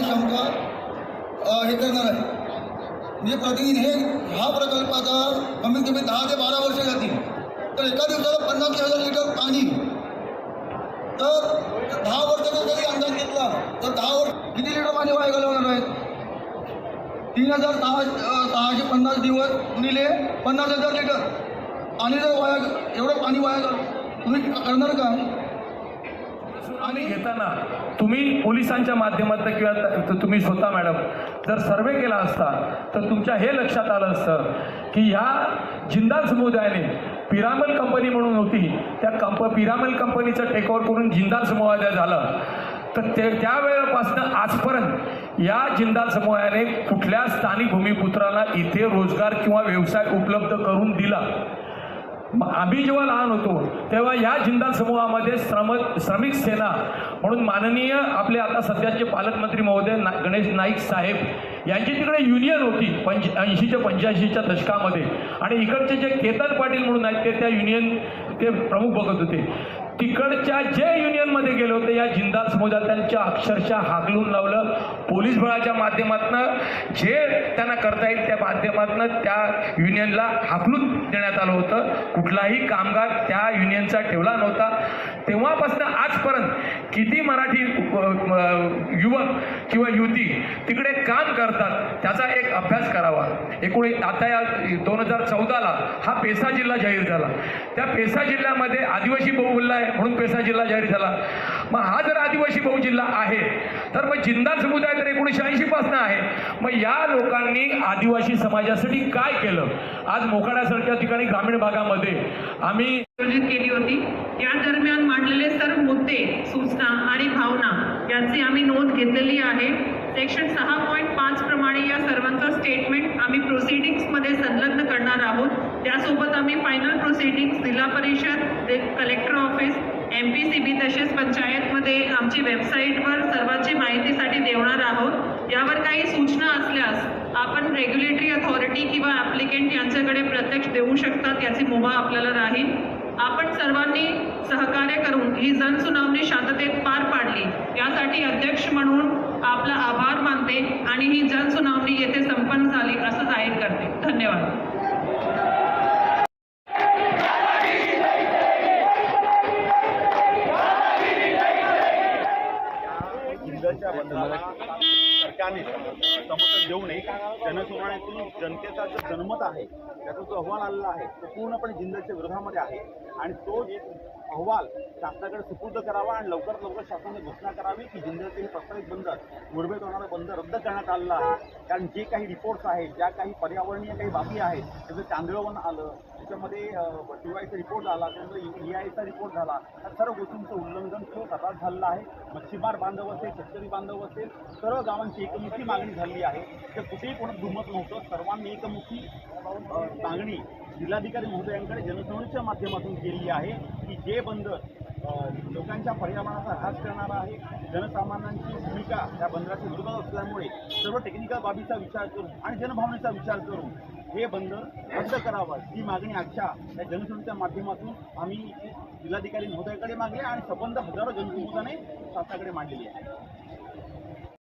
करणार आहे. म्हणजे प्रतिदिन हे ह्या प्रकल्पाचा कमीत कमी दहा ते बारा वर्ष जातील. तर एका दिवसाला पन्नास हजार लिटर पाणी. तर दहा वर्षाचा जरी अंदाज घेतला तर दहा वर्ष किती लिटर पाणी वाया घालवणार आहेत? तीन हजार सहा सहाशे पन्नास दिवस गुणिले पन्नास हजार लिटर. पाणी जर वाया एवढं पाणी वाया तुम्ही करणार का आणि घेताना तुम्ही पोलिसांच्या माध्यमातून किंवा तुम्ही स्वतः मॅडम जर सर्वे केला असता तर तुमच्या हे लक्षात आलं असतं की ह्या जिंदाल समुदायाने पिरामल कंपनी म्हणून होती त्या कंप पिरामल कंपनीचं टेकओव्हर करून जिंदाल समुदाय झालं. तर ते त्यावेळेपासून आजपर्यंत या जिंदाल समूहाने कुठल्या स्थानिक भूमिपुत्राला इथे रोजगार किंवा व्यवसाय उपलब्ध करून दिला. आम्ही जेव्हा लहान होतो तेव्हा या जिंदाल समूहामध्ये श्रम श्रमिक सेना म्हणून माननीय आपले आता सध्याचे पालकमंत्री महोदय ना गणेश नाईक साहेब यांची तिकडे युनियन होती पंच ऐंशीच्या पंच्याऐंशीच्या दशकामध्ये. आणि इकडचे जे केतन पाटील म्हणून आहेत ते त्या युनियन ते प्रमुख बघत होते. तिकडच्या जे युनियनमध्ये गेले होते या जिंदाल समुदायात त्यांच्या अक्षरशः हागलून लावलं. पोलीस बळाच्या माध्यमातनं जे त्यांना करता येईल त्या माध्यमातनं त्या युनियनला हाकलून देण्यात आलं होतं. कुठलाही कामगार त्या युनियनचा ठेवला नव्हता. तेव्हापासून आजपर्यंत किती मराठी युवक किंवा युवती तिकडे काम करतात त्याचा एक अभ्यास करावा. एकूण आता या दोन हजार चौदाला हा पेसा जिल्हा जाहीर झाला. त्या पेसा जिल्ह्यामध्ये आदिवासी बहुमूल्य आहे म्हणून पेसा जिल्हा जाहीर झाला. मग हा जर आदिवासी बहु जिल्हा आहे तर मग जिंदा समुदाय तर एकोणीसशे ऐंशीपासून आहे. मग या लोकांनी आदिवासी समाजासाठी काय केलं? आज मोकाड्यासारख्या ठिकाणी ग्रामीण भागामध्ये आम्ही आयोजित केली होती. या दरम्यान मांडलेले सर्व मुद्दे सूचना आणि भावना यांची आम्ही नोंद घेतलेली आहे. सेक्शन सहा पॉईंट पाच प्रमाणे या सर्वांचं स्टेटमेंट आम्ही प्रोसिडिंग्समध्ये संलग्न करणार आहोत. त्यासोबत आम्ही फायनल प्रोसिडिंग्स जिल्हा परिषद ते collector office M P C B तसेच पंचायतमध्ये आमची वेबसाईटवर सर्वांची माहितीसाठी देणार आहोत. यावर काही सूचना असल्यास आपण रेग्युलेटरी अथॉरिटी किंवा ॲप्लिकेंट यांच्याकडे प्रत्यक्ष देऊ शकतात याची मुभा आपल्याला राहील. आपण सर्वांनी सहकार्य करून ही जनसुनावणी शांततेत पार पाडली. यासाठी अध्यक्ष म्हणून आपला आभार आणि ही जनसुनावणी येथे संपन्न झाली असं जाहीर करते. धन्यवाद. सरकारने समर्थन देऊ नये. जनसुनावणीतून जनतेचा जो जनमत आहे त्याचा जो अहवाल आलेला आहे तो पूर्णपणे जिंदाच्या विरोधामध्ये आहे. आणि तो अहवाल शासनाकडे सुपूर्द करावा आणि लवकरात लवकर शासनाने घोषणा करावी की जिल्ह्यातील हे प्रस्तावित बंद मुरबेत होणारा बंदर रद्द करण्यात आलेला आहे. कारण जे काही रिपोर्ट्स आहेत ज्या काही पर्यावरणीय काही बाबी आहेत त्याचं चांदळवन आलं त्याच्यामध्ये टीवायचा रिपोर्ट झाला त्यानंतर ई आयचा रिपोर्ट झाला. या सर्व गोष्टींचं उल्लंघन खूप तसाच झालेलं आहे. मच्छीमार बांधव असेल शेतकरी बांधव असेल सर्व गावांची एकमुखी मागणी झालेली आहे. तर कुठेही कोणत दुमत नव्हतं. सर्वांनी एकमुखी मागणी जिल्हाधिकारी महोदयांकडे जनसुनावणीच्या माध्यमातून केली आहे की जे बंद लोकांच्या पर्यावरणाचा ऱ्हास करणारा आहे जनसामान्यांची भूमिका त्या बंदराच्या विरोधात असल्यामुळे सर्व टेक्निकल बाबीचा विचार करून आणि जनभावनेचा विचार करून हे बंद रद्द करावं ही मागणी आजच्या या जनसंच्या माध्यमातून आम्ही जिल्हाधिकारी महोदयाकडे मागली आणि संबंध हजारो जनसमुदाने शासनाकडे मांडलेली आहे.